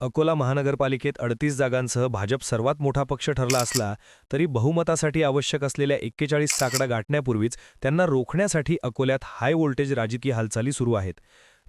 अकोला महानगरपालिकेत अडतीस जागांसह भाजप सर्वात मोठा पक्ष ठरला असला तरी बहुमतासाठी आवश्यक असलेल्या एक्केचाळीस साकडा गाठण्यापूर्वीच त्यांना रोखण्यासाठी अकोल्यात हाय व्होल्टेज राजकीय हालचाली सुरू आहेत.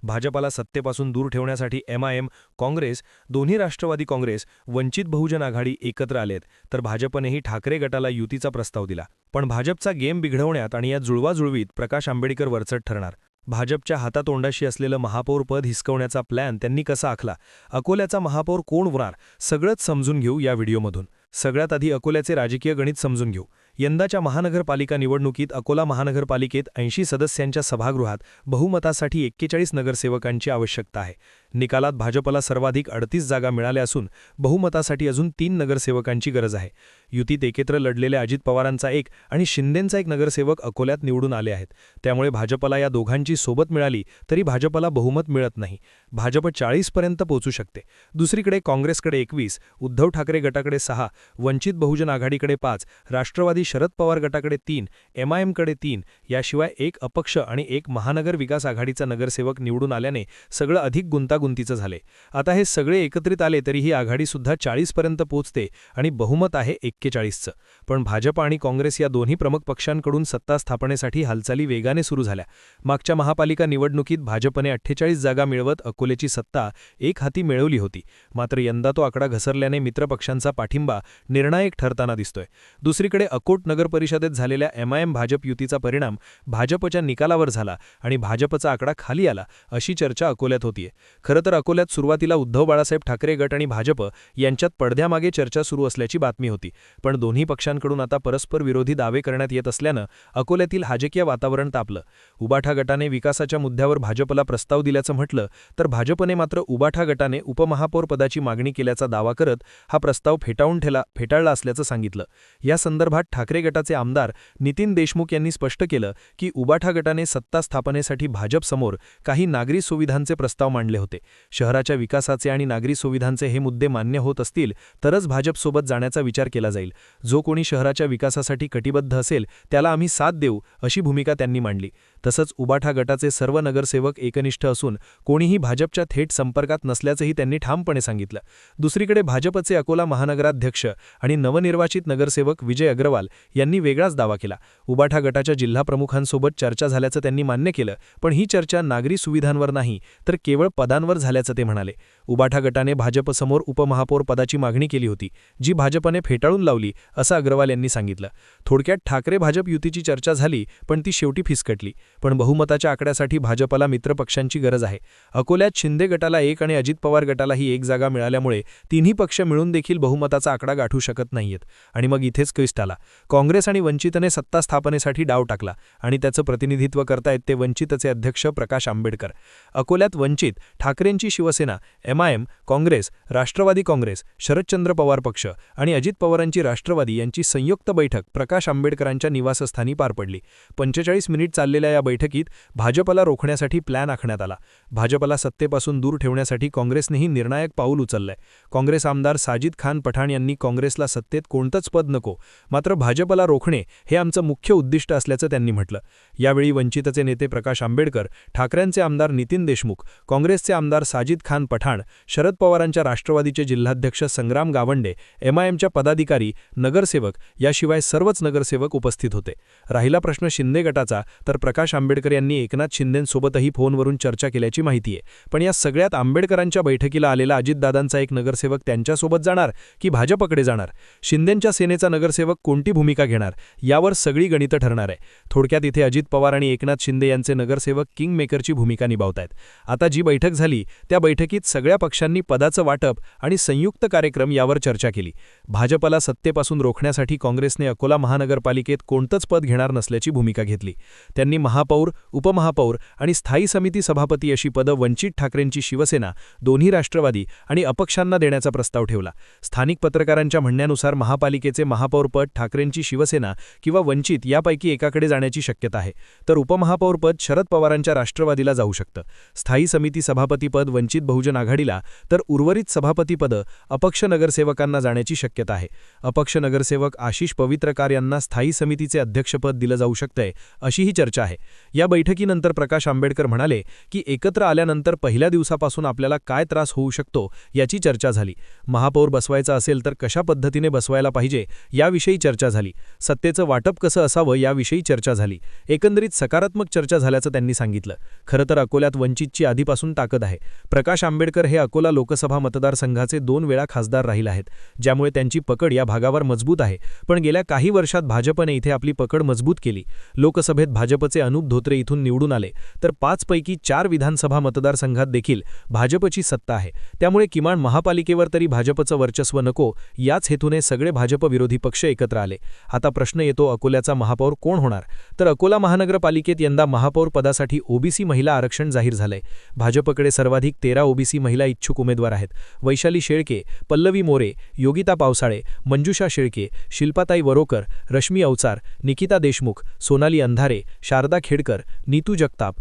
भाजपाला सत्तेपासून दूर ठेवण्यासाठी एमआयएम काँग्रेस दोन्ही राष्ट्रवादी काँग्रेस वंचित बहुजन आघाडी एकत्र आलेत तर भाजपनेही ठाकरे गटाला युतीचा प्रस्ताव दिला. पण भाजपचा गेम बिघडवण्यात आणि या जुळवाजुळवीत प्रकाश आंबेडकर वरचट ठरणार. भाजपच्या हातातोंडाशी असलेलं महापौर पद हिसकवण्याचा प्लॅन त्यांनी कसा आखला? अकोल्याचा महापौर कोण होणार? सगळंच समजून घेऊ या व्हिडिओमधून. सगळ्यात आधी अकोल्याचे राजकीय गणित समजून घेऊ. यंदाच्या महानगरपालिका निवडणुकीत अकोला महानगरपालिकेत ऐंशी सदस्यांच्या सभागृहात बहुमतासाठी एक्केचाळीस नगरसेवकांची आवश्यकता आहे. निकालात भाजपला सर्वाधिक अडतीस जागा मिळाल्या असून बहुमतासाठी अजून तीन नगरसेवकांची गरज आहे. युतीत एकत्र लढलेल्या अजित पवारांचा एक आणि शिंदेंचा एक नगरसेवक अकोल्यात निवडून आले आहेत. त्यामुळे भाजपला या दोघांची सोबत मिळाली तरी भाजपला बहुमत मिळत नाही. भाजप चाळीसपर्यंत पोहोचू शकते. दुसरीकडे काँग्रेसकडे एकवीस उद्धव ठाकरे गटाकडे सहा वंचित बहुजन आघाडीकडे पाच राष्ट्रवादी शरद पवार गटाकडे तीन एमआयएमकडे तीन याशिवाय एक अपक्ष आणि एक महानगर विकास आघाडीचा नगरसेवक निवडून आल्याने सगळं अधिक गुंतागुंतीचं झाले. आता हे सगळे एकत्रित आले तरी ही आघाडीसुद्धा चाळीसपर्यंत पोचते आणि बहुमत आहे एक्केचाळीसचं. पण भाजप आणि काँग्रेस या दोन्ही प्रमुख पक्षांकडून सत्ता स्थापनेसाठी हालचाली वेगाने सुरू झाल्या. मागच्या महापालिका निवडणुकीत भाजपने अठ्ठेचाळीस जागा मिळवत अकोलेची सत्ता एक हाती मिळवली होती. मात्र यंदा तो आकडा घसरल्याने मित्रपक्षांचा पाठिंबा निर्णायक ठरताना दिसतोय. दुसरीकडे अकोट नगरपरिषदेत झालेल्या एमआयएम भाजप युतीचा परिणाम भाजपच्या निकालावर झाला आणि भाजपचा आकडा खाली आला अशी चर्चा अकोल्यात होतीये. खरं तर अकोल्यात सुरुवातीला उद्धव बाळासाहेब ठाकरे गट आणि भाजप यांच्यात पडद्यामागे चर्चा सुरू असल्याची बातमी होती. पण दोन्ही पक्षांकडून आता परस्पर विरोधी दावे करण्यात येत असल्यानं अकोल्यातील राजकीय वातावरण तापलं. उबाठा गटाने विकासाच्या मुद्द्यावर भाजपला प्रस्ताव दिल्याचं म्हटलं तर भाजपने मात्र उबाठा गटाने उपमहापौर पदाची मागणी केल्याचा दावा करत हा प्रस्ताव फेटाळून ठेला फेटाळला असल्याचं सांगितलं. या संदर्भात ठाकरे गटाचे आमदार नितीन देशमुख यांनी स्पष्ट केलं की उबाठा गटाने सत्ता स्थापनेसाठी भाजपसमोर काही नागरी सुविधांचे प्रस्ताव मांडले होते. शहराच्या विकासाचे आणि नागरी सुविधांचे हे मुद्दे मान्य होत असतील तरच भाजपसोबत जाण्याचा विचार केला जाईल. जो कोणी शहराच्या विकासासाठी कटिबद्ध असेल त्याला आम्ही साथ देऊ अशी भूमिका त्यांनी मांडली. तसंच उबाठा गटाचे सर्व नगरसेवक एकनिष्ठ असून कोणीही भाजपच्या थेट संपर्कात नसल्याचंही त्यांनी ठामपणे सांगितलं. दुसरीकडे भाजपचे अकोला महानगराध्यक्ष आणि नवनिर्वाचित नगरसेवक विजय अग्रवाल यांनी वेगळाच दावा केला. उबाठा गटाच्या जिल्हाप्रमुखांसोबत चर्चा झाल्याचं त्यांनी मान्य केलं पण ही चर्चा नागरी सुविधांवर नाही तर केवळ पदांवर झाल्याचं ते म्हणाले. उबाठा गटाने भाजपसमोर उपमहापौर पदाची मागणी केली होती जी भाजपने फेटाळून लावली असं अग्रवाल यांनी सांगितलं. थोडक्यात ठाकरे भाजप युतीची चर्चा झाली पण ती शेवटी फिसकटली. पण बहुमताच्या आकड्यासाठी भाजपला मित्रपक्षांची गरज आहे. अकोल्यात शिंदे गटाला एक आणि अजित पवार गटालाही एक जागा मिळाल्यामुळे तिन्ही पक्ष मिळून देखील बहुमताचा आकडा गाठू शकत नाहीयेत. आणि मग इथेच क्विस्ट आला. काँग्रेस आणि वंचितने सत्ता स्थापनेसाठी डाव टाकला आणि त्याचं प्रतिनिधित्व करतायत ते वंचितचे अध्यक्ष प्रकाश आंबेडकर. अकोल्यात वंचित ठाकरेंची Shiv Sena MIM Congress Rashtrawadi Congress Sharadchandra Pawar पक्ष आणि अजित पवारांची राष्ट्रवादी यांची संयुक्त बैठक प्रकाश आंबेडकरांच्या निवासस्थानी पार पडली. पंचेचाळीस मिनिट चाललेल्या या बैठकीत भाजपला रोखण्यासाठी प्लॅन आखण्यात आला. भाजपला सत्तेपासून दूर ठेवण्यासाठी काँग्रेसनेही निर्णायक पाऊल उचललंय. काँग्रेस आमदार साजिद खान पठाण यांनी काँग्रेसला सत्तेत कोणतंच पद नको मात्र भाजपला रोखणे हे आमचं मुख्य उद्दिष्ट असल्याचं त्यांनी म्हटलं. यावेळी वंचितचे नेते प्रकाश आंबेडकर ठाकरेंचे आमदार नितीन देशमुख काँग्रेसचे आमदार साजिद खान पठाण शरद पवारांच्या राष्ट्रवादीचे जिल्हाध्यक्ष संग्राम गावंडे एमआयएमच्या पदाधिकारी नगरसेवक याशिवाय सर्वच नगरसेवक उपस्थित होते. राहिला प्रश्न शिंदे गटाचा तर प्रकाश आंबेडकर यांनी एकनाथ शिंदेंसोबतही फोनवरून चर्चा केल्याची माहिती आहे. पण या सगळ्यात आंबेडकरांच्या बैठकीला आलेला अजितदादांचा एक नगरसेवक त्यांच्यासोबत जाणार की भाजपकडे जाणार? शिंदेंच्या सेनेचा नगरसेवक कोणती भूमिका घेणार? यावर सगळी गणितं ठरणार आहे. थोडक्यात इथे अजित पवार आणि एकनाथ शिंदे यांचे नगरसेवक किंग मेकरची भूमिका निभावतायत. आता जी बैठक झाली त्या बैठकीत सगळ्या पक्षांनी पदाचं वाटप आणि संयुक्त कार्यक्रम यावर चर्चा केली. भाजपला सत्तेपासून रोखण्यासाठी काँग्रेसने अकोला महानगरपालिकेत कोणतंच पद घेणार नसल्याची भूमिका घेतली. त्यांनी महापौर उपमहापौर आणि स्थायी समिती सभापती अशी पदं वंचित ठाकरेंची शिवसेना दोन्ही राष्ट्रवादी आणि अपक्षांना देण्याचा प्रस्ताव ठेवला. स्थानिक पत्रकारांच्या म्हणण्यानुसार महापालिकेचे महापौरपद ठाकरेंची शिवसेना किंवा वंचित यापैकी एकाकडे जाण्याची शक्यता आहे. तर उपमहापौरपद शरद पवारांच्या राष्ट्रवादीला जाऊ शकतं. स्थायी समिती सभापती सभापतीपद वंचित बहुजन आघाडीला तर उर्वरित सभापतीपदं अपक्ष नगरसेवकांना जाण्याची शक्यता आहे. अपक्ष नगरसेवक आशिष पवित्रकार यांना स्थायी समितीचे अध्यक्षपद दिलं जाऊ शकतंय अशीही चर्चा आहे. या बैठकीनंतर प्रकाश आंबेडकर म्हणाले की एकत्र आल्यानंतर पहिल्या दिवसापासून आपल्याला काय त्रास होऊ शकतो याची चर्चा झाली. महापौर बसवायचा असेल तर कशा पद्धतीने बसवायला पाहिजे याविषयी चर्चा झाली. सत्तेचं वाटप कसं असावं याविषयी चर्चा झाली. एकंदरीत सकारात्मक चर्चा झाल्याचं त्यांनी सांगितलं. खरं तर अकोल्यात वंचितची आधीपासून ताकद आहे. प्रकाश आंबेडकर हे अकोला लोकसभा मतदारसंघाचे दोन वेळा खासदार राहील आहेत. ज्यामुळे त्यांची पकड या भागावर मजबूत आहे. पण गेल्या काही वर्षात भाजपने इथे आपली पकड मजबूत केली. लोकसभेत भाजपचे अनुप धोत्रे इथून निवडून आले. तर पाचपैकी चार विधानसभा मतदारसंघात देखील भाजपची सत्ता आहे. त्यामुळे किमान महापालिकेवर तरी भाजपचं वर्चस्व नको याच हेतूने सगळे भाजप विरोधी पक्ष एकत्र आले. आता प्रश्न येतो अकोल्याचा महापौर कोण होणार? तर अकोला महानगरपालिकेत यंदा महापौर पदासाठी ओबीसी महिला आरक्षण जाहीर झालंय. भाजपकडे सर्वाधिक तेरा ओबीसी महिला इच्छुक उमेदवार आहेत. वैशाली शेळके पल्लवी मोरे योगिता पावसाळे मंजुषा शेळके शिल्पाताई वरोकर रश्मी अवचार निकिता देशमुख सोनाली अंधारे शारदा खेडकर नीतू जगताप